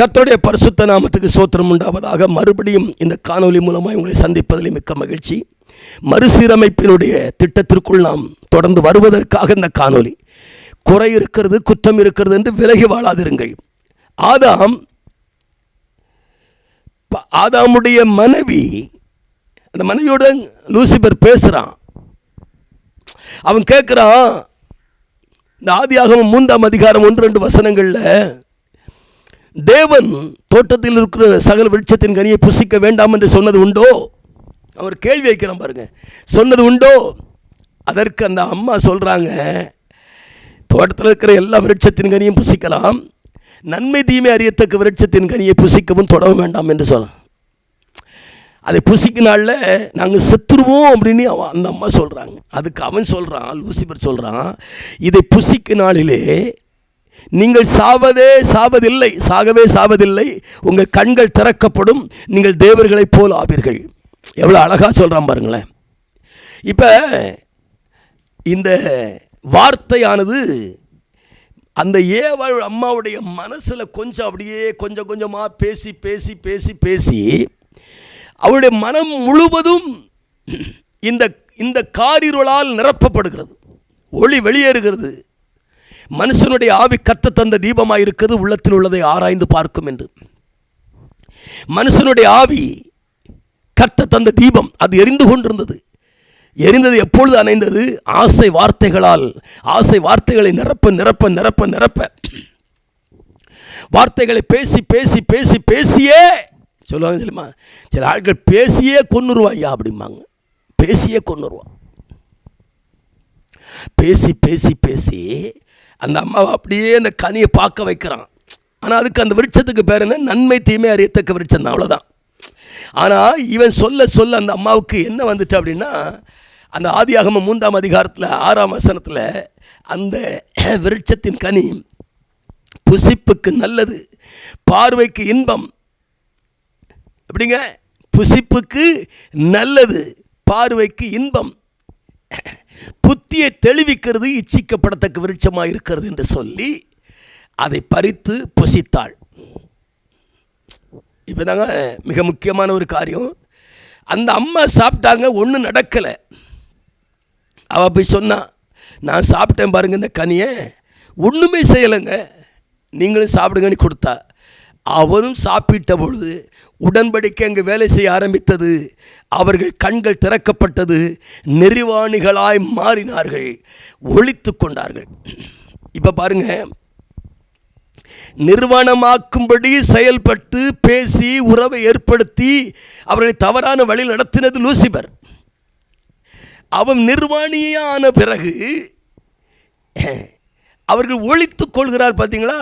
கர்த்தருடைய பரிசுத்த நாமத்துக்கு சோத்திரம் உண்டாவதாக மறுபடியும் இந்த காணொலி மூலமாக உங்களை சந்திப்பதில் மிக்க மகிழ்ச்சி. மறுசீரமைப்பினுடைய திட்டத்திற்குள் நாம் தொடர்ந்து வருவதற்காக இந்த காணொலி குறை இருக்கிறது குற்றம் இருக்கிறது என்று விலகி வாழாதிருங்கள். ஆதாம் ப- ஆதாமுடைய மனைவி அந்த மனைவியோட லூசிபர் பேசுகிறான் அவன் கேட்குறான் இந்த ஆதியாகவும் மூன்றாம் அதிகாரம் ஒன்று ரெண்டு வசனங்களில் தேவன் தோட்டத்தில் இருக்கிற சகல விருட்சத்தின் கனியை புசிக்க வேண்டாம் என்று சொன்னது உண்டோ? அவர் கேள்வி வைக்கிறான் பாருங்க. சொன்னது உண்டோ? அதற்கு அந்த அம்மா சொல்கிறாங்க தோட்டத்தில் இருக்கிற எல்லா விருட்சத்தின் கனியும் புசிக்கலாம். நன்மை தீமை அறியத்தக்க விருட்சத்தின் கனியை புசிக்கவும் தொடர வேண்டாம் என்று சொல்லலாம் அதை புசிக்கினால நாங்கள் செத்துருவோம் அப்படின்னு அவன் அந்த அம்மா சொல்கிறாங்க அதுக்கு அவன் சொல்கிறான் லூசிபர் சொல்கிறான் இதை புசிக்க நாளிலே நீங்கள் சாவதே சாவதில்லை சாகவே சாவதில்லை. உங்கள் கண்கள் திறக்கப்படும் நீங்கள் தேவர்களைப் போல் ஆவீர்கள். எவ்வளோ அழகாக சொல்கிறான் பாருங்களேன். இப்போ இந்த வார்த்தையானது அந்த ஏவாள் அம்மாவுடைய மனசில் கொஞ்சம் அப்படியே கொஞ்சம் கொஞ்சமாக பேசி பேசி பேசி பேசி அவளுடைய மனம் முழுவதும் இந்த இந்த காரிருளால் நிரப்பப்படுகிறது. ஒளி வெளியேறுகிறது. மனுஷனுடைய ஆவி கத்த தந்த தீபமாக இருக்கிறது உள்ளத்தில் உள்ளதை ஆராய்ந்து பார்க்கும் என்று. மனுஷனுடைய ஆவி கத்த தந்த தீபம் அது எரிந்து கொண்டிருந்தது. எரிந்தது எப்பொழுது அணைந்தது? ஆசை வார்த்தைகளால். ஆசை வார்த்தைகளை நிரப்ப நிரப்ப நிரப்ப நிரப்ப. வார்த்தைகளை பேசி பேசி பேசி பேசியே. சொல்லுவாங்க தெரியுமா? சில ஆட்கள் பேசியே கொன்னுருவாய்யா அப்படிம்பாங்க. பேசியே கொன்னுருவான் பேசி பேசி பேசி அந்த அம்மாவை அப்படியே அந்த கனியை பார்க்க வைக்கிறான். ஆனால் அதுக்கு அந்த விருட்சத்துக்கு பேர் என்ன? நன்மை தீமை அறியத்தக்க விருட்சம் தான் அவ்வளோதான் ஆனால் இவன் சொல்ல சொல்ல அந்த அம்மாவுக்கு என்ன வந்துச்சு அப்படின்னா அந்த ஆதியாகம மூன்றாம் அதிகாரத்தில் ஆறாம் வசனத்தில் அந்த விருட்சத்தின் கனி புசிப்புக்கு நல்லது பார்வைக்கு இன்பம். எப்படிங்க? புசிப்புக்கு நல்லது பார்வைக்கு இன்பம். புத்தியை தெளிவிக்கிறது இச்சிக்கப்படத்தக்க விருட்சமாக இருக்கிறது என்று சொல்லி அதை பறித்து புசித்தாள். இப்போ தாங்க மிக முக்கியமான ஒரு காரியம். அந்த அம்மா சாப்பிட்டாங்க ஒன்றும் நடக்கலை. அவள் போய் சொன்னான் நான் சாப்பிட்டேன் பாருங்க இந்த கனியை ஒன்றுமே செய்யலைங்க. நீங்களும் சாப்பிடுங்கன்னு கொடுத்தா. அவரும் சாப்பிட்ட பொழுது உடன்படிக்கை அங்கு வேலை செய்ய ஆரம்பித்தது. அவர்கள் கண்கள் திறக்கப்பட்டது. நெறிவாணிகளாய் மாறினார்கள். ஒழித்து கொண்டார்கள். இப்போ பாருங்க. நிர்வாணமாக்கும்படி செயல்பட்டு பேசி உறவை ஏற்படுத்தி அவர்களை தவறான வழியில் நடத்தினது லூசிபர். அவன் நிர்வாணியான பிறகு அவர்கள் ஒழித்து கொள்கிறார் பார்த்தீங்களா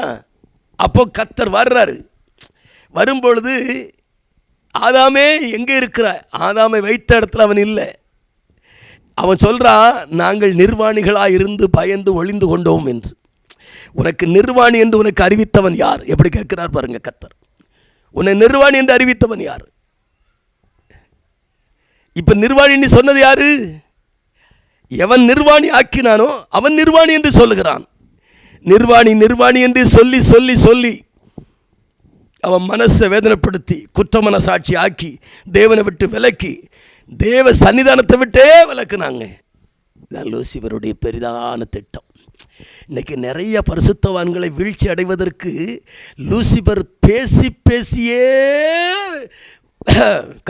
அப்போ கத்தர் வர்றாரு. வரும்பொழுது ஆதாமே எங்கே இருக்கிறாய்? ஆதாமை வைத்த இடத்துல அவன் இல்லை. அவன் சொல்கிறான் நாங்கள் நிர்வாணிகளாக இருந்து பயந்து ஒளிந்து கொண்டோம் என்று. உனக்கு நிர்வாணி என்று உனக்கு அறிவித்தவன் யார்? எப்படி கேட்கிறார் பாருங்க கத்தர் உன்னை நிர்வாணி என்று அறிவித்தவன் யார்? இப்போ நிர்வாணின்னு சொன்னது யாரு? எவன் நிர்வாணி ஆக்கினானோ அவன் நிர்வாணி என்று சொல்லுகிறான். நிர்வாணி நிர்வாணி என்று சொல்லி சொல்லி சொல்லி அவன் மனசை வேதனைப்படுத்தி குற்ற மனசாட்சி ஆக்கி தேவனை விட்டு விலக்கி தேவ சன்னிதானத்தை விட்டே விலக்குனாங்க. இதான் லூசிபருடைய பெரிதான திட்டம். இன்னைக்கு நிறைய பரிசுத்தவான்களை வீழ்ச்சி அடைவதற்கு லூசிபர் பேசி பேசியே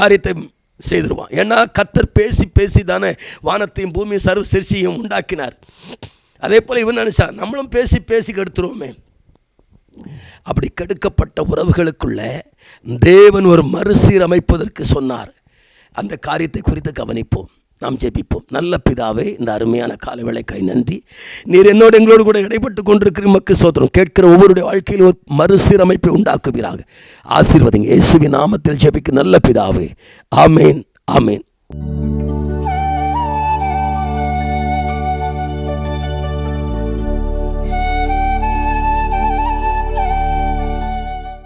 காரியத்தை செய்திருவான். ஏன்னா கத்தர் பேசி பேசி தானே வானத்தையும் பூமியும் சர்வ சிற்சியையும் உண்டாக்கினார். அதே போல் இவன் நினச்சா நம்மளும் பேசி பேசி கெடுத்துருவோமே. அப்படி கெடுக்கப்பட்ட உறவுகளுக்குள்ள தேவன் ஒரு மறுசீரமைப்பதற்கு சொன்னார். அந்த காரியத்தை குறித்து கவனிப்போம். நாம் ஜெபிப்போம். நல்ல பிதாவே இந்த அருமையான காலவேளைக்காய் நன்றி. நீர் என்னோடு எங்களோடு கூட இடைப்பட்டு கொண்டிருக்கிற மக்கு சோத்திரம். கேட்கிற ஒவ்வொருடைய வாழ்க்கையில் ஒரு மறுசீரமைப்பை உண்டாக்குவீராக. ஆசீர்வதிங்க. இயேசுவின் நாமத்தில் ஜெபிக்கு நல்ல பிதாவே. ஆமேன் ஆமேன்.